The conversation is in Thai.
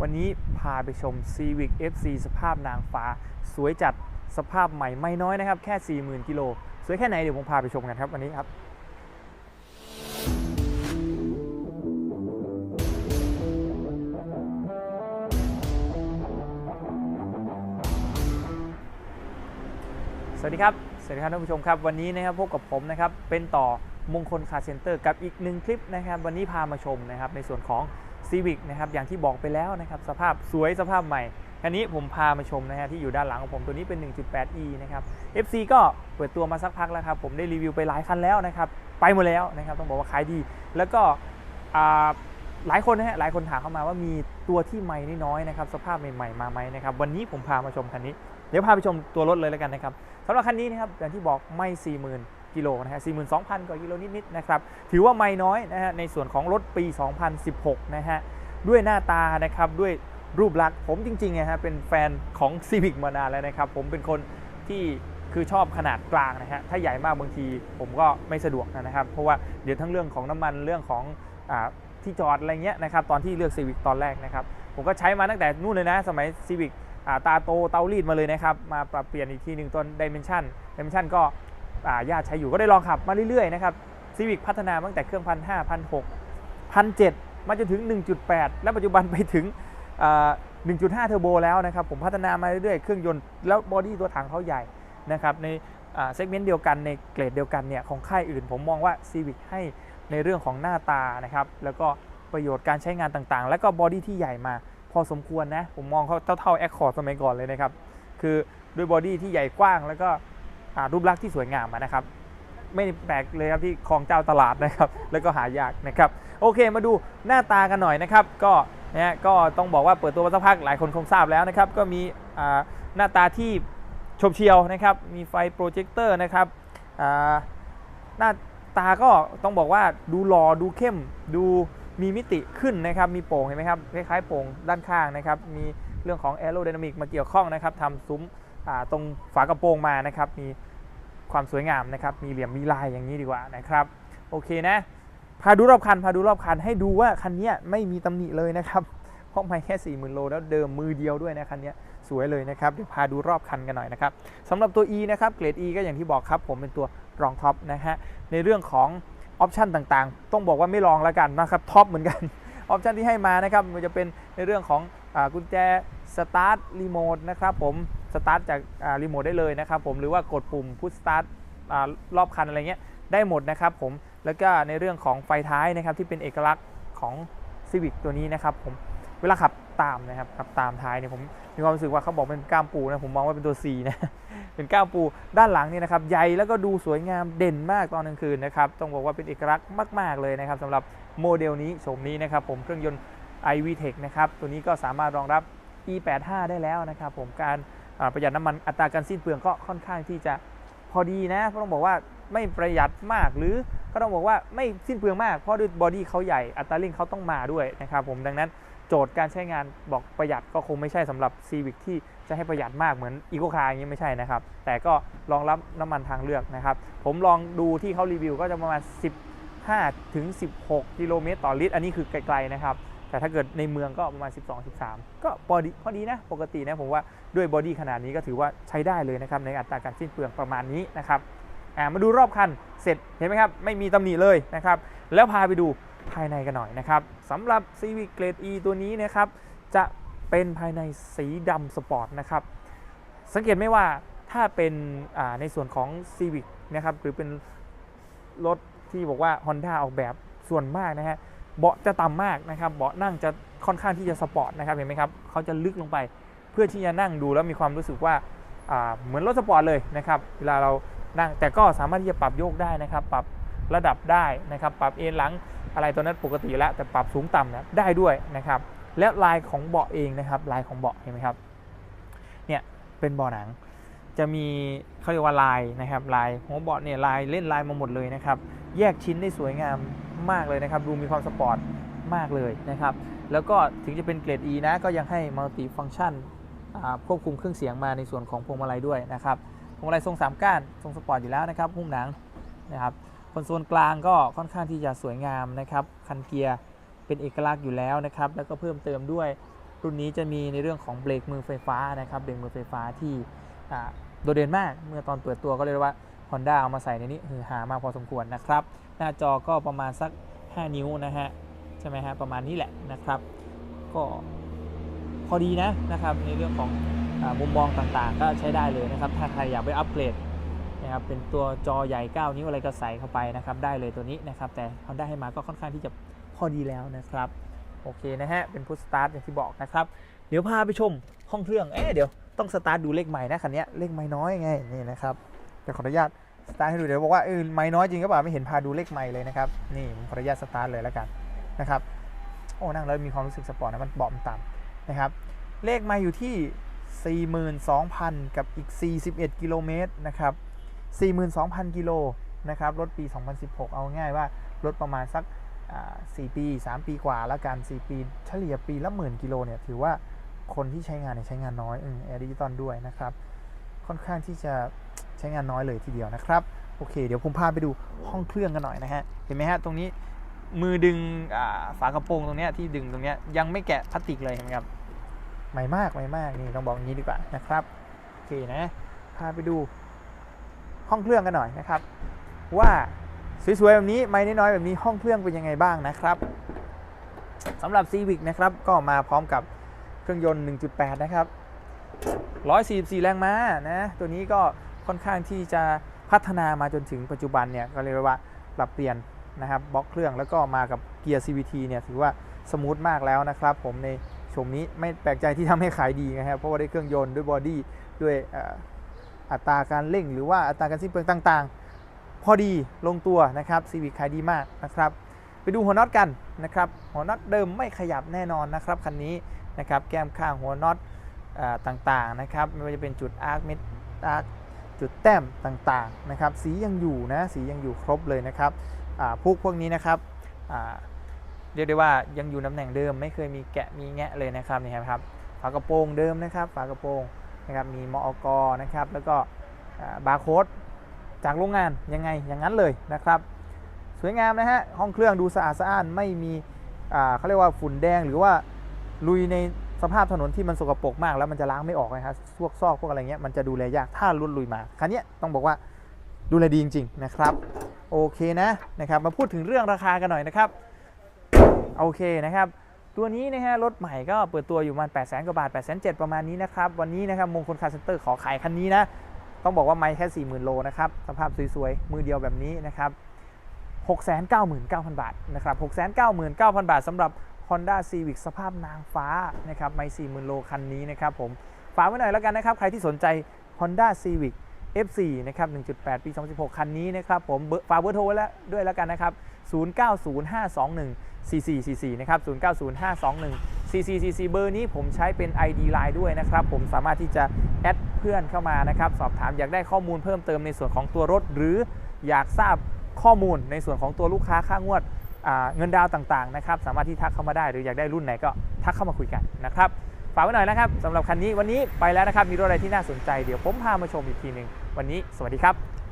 วันนี้พาไปชม Civic FC สภาพนางฟ้า สวยจัดสภาพใหม่ไม่น้อยนะครับ แค่ 40,000กิโลสวยแค่ไหนเดี๋ยวผมพาไปชมกันครับวันนี้ครับสวัสดีครับ สวัสดีครับท่านผู้ชมครับ วันนี้นะครับพบกับผมนะครับ เป็นต่อมงคลคาเซ็นเตอร์กับอีกหนึ่งคลิปนะครับ วันนี้พามาชมนะครับในส่วนของ Civic นะครับอย่างที่บอกไปแล้วนะครับสภาพสวยสภาพใหม่คันนี้ผมพามาชมนะฮะที่อยู่ด้านหลังของผมตัวนี้เป็น 1.8e นะครับ FC ก็เปิดตัวมาสักพักแล้วครับผมได้รีวิวไปหลายคันแล้วนะครับไปหมดแล้วนะครับต้องบอกว่าขายดี แล้วก็หลายคนนะฮะหลายคนถามเข้ามาว่ามีตัวที่ใหม่น้อยๆนะครับสภาพใหม่ๆมาไหมนะครับวันนี้ผมพามาชมคันนี้ เดี๋ยวพาไปชมตัวรถเลยแล้วกันนะครับสำหรับคันนี้นะครับอย่างที่บอกไม่ 40,000 กิโลนะฮะ42,000 กว่ากิโลนิดๆนะครับถือว่าไม่น้อยนะฮะในส่วนของรถปี 2016 นะฮะด้วยหน้าตานะครับด้วยรูปลักษณ์ผมจริงๆนะฮะเป็นแฟนของ Civic มานานแล้วนะครับ ผมเป็นคนที่คือชอบขนาดกลางนะฮะถ้าใหญ่มากบางทีผมก็ไม่สะดวกนะครับ เพราะว่าเดี๋ยวทั้งเรื่องของน้ำมันเรื่องของอที่จอดอะไรเงี้ยนะครับตอนที่เลือก Civic ตอนแรกนะครับผมก็ใช้มาตั้งแต่นู่นเลยนะสมัย Civic ตาโตเตารีดมาเลยนะครับมาปรับเปลี่ยนอีกทีหนึ่งตอน Dimension Dimension ก็ ญาติใช้อยู่ก็ได้ลองขับมาเรื่อยๆนะครับ Civic พัฒนามาตั้งแต่เครื่องพันห้าพันหกพันเจ็ดมาจนถึง 1.8 และปัจจุบันไปถึงอ่า1.5 เทอร์โบแล้วนะครับ ผมพัฒนามาเรื่อยๆ เครื่องยนต์แล้วบอดี้ตัวถังเขาใหญ่นะครับในเซกเมนต์เดียวกันในเกรดเดียวกันเนี่ยของค่ายอื่น ผมมองว่า Civic ให้ในเรื่องของหน้าตานะครับแล้วก็ประโยชน์การใช้งานต่างๆ แล้วก็บอดี้ที่ใหญ่มาพอสมควรนะ ผมมองเขาเท่าเท่าแอคคอร์ดสมัยก่อนเลยนะครับ คือด้วยบอดี้ที่ใหญ่กว้างแล้วก็ รูปลักษณ์ที่สวยงามนะครับ ไม่แปลกเลยครับที่คลองเจ้าตลาดนะครับ แล้วก็หายากนะครับ โอเคมาดูหน้าตากันหน่อยนะครับ ก็นะก็ต้องบอกว่าเปิดตัวมาสักพักหลายคนคงทราบแล้วนะครับ ก็มีหน้าตาที่ชมเชียวนะครับ มีไฟโปรเจคเตอร์นะครับหน้าตาก็ต้องบอกว่าดูหล่อดูเข้มดูมีมิติขึ้นนะครับ มีโป่งเห็นไหมครับ คล้ายๆโป่งด้านข้างนะครับ มีเรื่องของแอโร d y นามิกมาเกี่ยวข้องนะครับทำซุ้ม ตรงฝากระโปรงมานะครับ มีความสวยงามนะครับ มีเหลี่ยมมีลายอย่างนี้ดีกว่านะครับ โอเคนะ พาดูรอบคัน พาดูรอบคันให้ดูว่าคันนี้ไม่มีตำหนิเลยนะครับ เพราะไม่แค่ 40,000 โลแล้วเดิมมือเดียวด้วยนะคันนี้สวยเลยนะครับ เดี๋ยวพาดูรอบคันกันหน่อยนะครับสำหรับตัว E นะครับ เกรด E ก็อย่างที่บอกครับ ผมเป็นตัวรองท็อปนะฮะ ในเรื่องของออปชันต่างๆ ต้องบอกว่าไม่ลองแล้วกันนะครับ ท็อปเหมือนกัน ออปชันที่ให้มานะครับ มันจะเป็นในเรื่องของอกุญแจ สตาร์ท รีโมทนะครับผม สตาร์ทจากรีโมทได้เลยนะครับผมหรือว่ากดปุ่มพุชสตาร์ทรอบคันอะไรเงี้ยได้หมดนะครับผมแล้วก็ในเรื่องของไฟท้ายนะครับที่เป็นเอกลักษณ์ของ Civic ตัวนี้นะครับผมเวลาขับตามนะครับขับตามท้ายเนี่ยผมมีความรู้สึกว่าเขาบอกเป็นก้ามปูนะผมมองว่าเป็นตัว C นะเป็นก้ามปูด้านหลังเนี่ยนะครับใหญ่แล้วก็ดูสวยงามเด่นมากตอนกลางคืนนะครับต้องบอกว่าเป็นเอกลักษณ์มาก ๆเลยนะครับสำหรับโมเดลนี้โฉมนี้นะครับผมเครื่องยนต์ iVTEC นะครับตัวนี้ก็สามารถรองรับ E85 ได้แล้วนะครับผมการ ประหยัดน้ำมันอัตราการสิ้นเปลืองก็ค่อนข้างที่จะพอดีนะเพราะต้องบอกว่าไม่ประหยัดมากหรือก็ต้องบอกว่าไม่สิ้นเปลืองมากเพราะด้วยบอดี้เขาใหญ่อัตราเร่งเขาต้องมาด้วยนะครับผมดังนั้นโจทย์การใช้งานบอกประหยัดก็คงไม่ใช่สำหรับ Civic ที่จะให้ประหยัดมากเหมือน e c o Car อย่างนี้ไม่ใช่นะครับ แต่ก็รองรับน้ำมันทางเลือกนะครับ ผมลองดูที่เขารีวิวก็จะประมาณ 15 ถึง 16 กิโลเมตรต่อลิตร อันนี้คือไกลๆนะครับ แต่ถ้าเกิดในเมืองก็ประมาณ 12 13 ก็พอดีพอดีนะปกตินะผมว่าด้วยบอดี้ขนาดนี้ก็ถือว่าใช้ได้เลยนะครับในอัตราการสิ้นเปลืองประมาณนี้นะครับมาดูรอบคันเสร็จเห็นไหมครับ ไม่มีตำหนิเลยนะครับ แล้วพาไปดูภายในกันหน่อยนะครับสำหรับ Civic Grade E ตัวนี้นะครับ จะเป็นภายในสีดำสปอร์ตนะครับ สังเกตไหมว่าถ้าเป็นในส่วนของ Civic นะครับ หรือเป็นรถที่บอกว่า Honda ออกแบบส่วนมากนะฮะ เบาะจะต่ำมากนะครับ เบาะนั่งจะค่อนข้างที่จะสปอร์ตนะครับเห็นไหมครับเขาจะลึกลงไป เพื่อที่จะนั่งดูแล้วมีความรู้สึกว่าเหมือนรถสปอร์ตเลยนะครับเวลาเรานั่งแต่ก็สามารถที่จะปรับโยกได้นะครับ ปรับระดับได้นะครับ ปรับเอนหลังอะไรตัวนั้นปกติแล้ว แต่ปรับสูงต่ำเนี่ยได้ด้วยนะครับ และลายของเบาะเองนะครับ ลายของเบาะเห็นไหมครับเนี่ยเป็นเบาะหนัง จะมีเขาเรียกว่าลายนะครับ ลายหัวเบาะเนี่ยลายเล่นลายมาหมดเลยนะครับ แยกชิ้นได้สวยงาม มากเลยนะครับ ดูมีความสปอร์ตมากเลยนะครับ แล้วก็ถึงจะเป็นเกรด E นะก็ยังให้มัลติฟัง c t ชันควบคุมเครื่องเสียงมาในส่วนของพวงมาลัยด้วยนะครับพวงมาลัยทรงสามก้านทรงสปอร์ตอยู่แล้วนะครับหุ้มหนังนะครับคอนโซลกลางก็ค่อนข้างที่จะสวยงามนะครับคันเกียร์เป็นเอกลักษณ์อยู่แล้วนะครับ แล้วก็เพิ่มเติมด้วยรุ่นนี้จะมีในเรื่องของเบรกมือไฟฟ้านะครับเบรกมือไฟฟ้าที่โดดเด่นมาก เมื่อตอนเปิดตัวก็เรียกว่า Honda เอามาใส่ในนี้คือหามากพอสมควรนะครับ หน้าจอก็ประมาณสัก 5 นิ้วนะฮะ ใช่ไหมฮะ ประมาณนี้แหละนะครับ ก็พอดีนะนะครับ ในเรื่องของอมุมมองต่างๆ ก็ใช้ได้เลยนะครับ ถ้าใครอยากไปอัปเกรดนะครับเป็นตัวจอใหญ่ 9 นิ้วอะไรก็ใส่เข้าไปนะครับได้เลยตัวนี้นะครับ แต่ Honda ให้มาก็ค่อนข้างที่จะพอดีแล้วนะครับโอเคนะฮะ เป็นพุทสตาร์ทอย่างที่บอกนะครับ เดี๋ยวพาไปชมห้องเครื่อง เอ๊ะเดี๋ยวต้องสตาร์ทดูเลขใหม่นะคันนี้เลขไม่น้อยไงนี่นะครับ เดี๋ยวขออนุญาตสตาร์ทให้ดูเดี๋ยวบอกว่าเออไม่น้อยจริงก็เปล่าไม่เห็นพาดูเลขใหม่เลยนะครับนี่ผมขออนุญาตสตาร์ทเลยแล้วกันนะครับโอ้นั่งแล้วมีความรู้สึกสปอร์ตนะมันบาะมันต่ำนะครับเลขไม่อยู่ที่ 42,000 กับอีก 41 กิโลเมตรนะครับ42,000 กิโลนะครับรถปี 2016 เอาง่ายว่ารถประมาณสักอ่า4ปี 3 ปีกว่าแล้วกัน 4 ปีเฉลี่ยปีละหมื่นกิโลเนี่ยถือว่าคนที่ใช้งานเนี่ยใช้งานน้อยอแอร์ดิจิตอลด้วยนะครับ ค่อนข้างที่จะ ใช้งานน้อยเลยทีเดียวนะครับ โอเค เดี๋ยวผมพาไปดูห้องเครื่องกันหน่อยนะฮะ เห็นไหมฮะ ตรงนี้มือดึงอ่าฝากระโปรงตรงเนี้ยที่ดึงตรงเนี้ยยังไม่แกะพลาสติกเลยเห็นไหมครับใหม่มากใหม่มากนี่ต้องบอกงนี้ดีกว่านะครับโอเคนะพาไปดูห้องเครื่องกันหน่อยนะครับ ว่าสวยๆแบบนี้ไม่น้อยๆแบบนี้ห้องเครื่องเป็นยังไงบ้างนะครับสำหรับ Civic นะครับก็มาพร้อมกับเครื่องยนต์ 1.8 นะครับ 144 แรงม้านะ ตัวนี้ก็ ค่อนข้างที่จะพัฒนามาจนถึงปัจจุบันเนี่ยก็เรียกว่าปรับเปลี่ยนนะครับบล็อกเครื่องแล้วก็มากับเกียร์ CVT เนี่ยถือว่าสมูทมากแล้วนะครับผมในชมนี้ไม่แปลกใจที่ทำให้ขายดีนะครับเพราะว่าได้เครื่องยนต์ด้วยบอดี้ด้วยอัตราการเร่ง หรือว่าอัตราการสิ้นเปลืองต่างๆ พอดีลงตัวนะครับซีวิ c ขายดีมากนะครับ ไปดูหัวน็อตกันนะครับหัวน็อตเดิมไม่ขยับแน่นอนนะครับคันนี้นะครับแก้มข้างหัวน็อตอ่าต่างๆนะครับไม่ว่าจะเป็นจุดอาร์คเม็ดอาร์ค จุดแต้มต่างๆนะครับ สียังอยู่นะสียังอยู่ครบเลยนะครับพวกพวกนี้นะครับเรียกได้ว่ายังอยู่ตำแหน่งเดิมไม่เคยมีแกะมีแงะเลยนะครับนี่ครับฝากระโปรงเดิมนะครับ ฝากระโปรงนะครับมีมอกนะครับแล้วก็บาร์โค้ดจากโรงงานยังไงอย่างนั้นเลยนะครับ สวยงามนะฮะห้องเครื่องดูสะอาดสะอ้านไม่มีเขาเรียกว่าฝุ่นแดงหรือว่าลุยใน สภาพถนนที่มันสกปรกมากแล้วมันจะล้างไม่ออกนะครับพวกซอกพวกอะไรเงี้ยมันจะดูแลยากถ้าลุนลุยมาคันนี้ต้องบอกว่าดูแลดีจริง ๆ นะครับ โอเคนะนะครับ มาพูดถึงเรื่องราคากันหน่อยนะครับ โอเคนะครับ ตัวนี้นะฮะรถใหม่ก็เปิดตัวอยู่ประมาณ8 0 0 0 0กว่าบาท8 7 0 0ประมาณนี้นะครับ วันนี้นะครับมงคลคาร์เซ็นเตอร์ขอขายคันนี้นะ ต้องบอกว่าไม่แค่40,000โลนะครับสภาพสวยๆมือเดียวแบบนี้นะครับ699,000 บาทนะครับ699,000 บาทสำหรับ Honda Civic สภาพนางฟ้านะครับไม่40,000 โลคันนี้นะครับผมฝากไว้หน่อยแล้วกันนะครับ ใครที่สนใจ Honda Civic F4 นะครับ 1.8 ปี 2016 คันนี้นะครับผมฝากเบอร์โทรแล้วด้วยแล้วกันนะครับ 090521 4444 นะครับ 090521 4444 เบอร์นี้ผมใช้เป็น ID Line ด้วยนะครับ ผมสามารถที่จะแอดเพื่อนเข้ามานะครับ สอบถามอยากได้ข้อมูลเพิ่มเติมในส่วนของตัวรถ หรืออยากทราบข้อมูลในส่วนของตัวลูกค้าค่างวด เงินดาวต่างๆนะครับสามารถที่ทักเข้ามาได้หรืออยากได้รุ่นไหนก็ทักเข้ามาคุยกันนะครับฝากไว้หน่อยนะครับสำหรับคันนี้วันนี้ไปแล้วนะครับมีรถอะไรที่น่าสนใจเดี๋ยวผมพามาชมอีกทีหนึ่งวันนี้สวัสดีครับ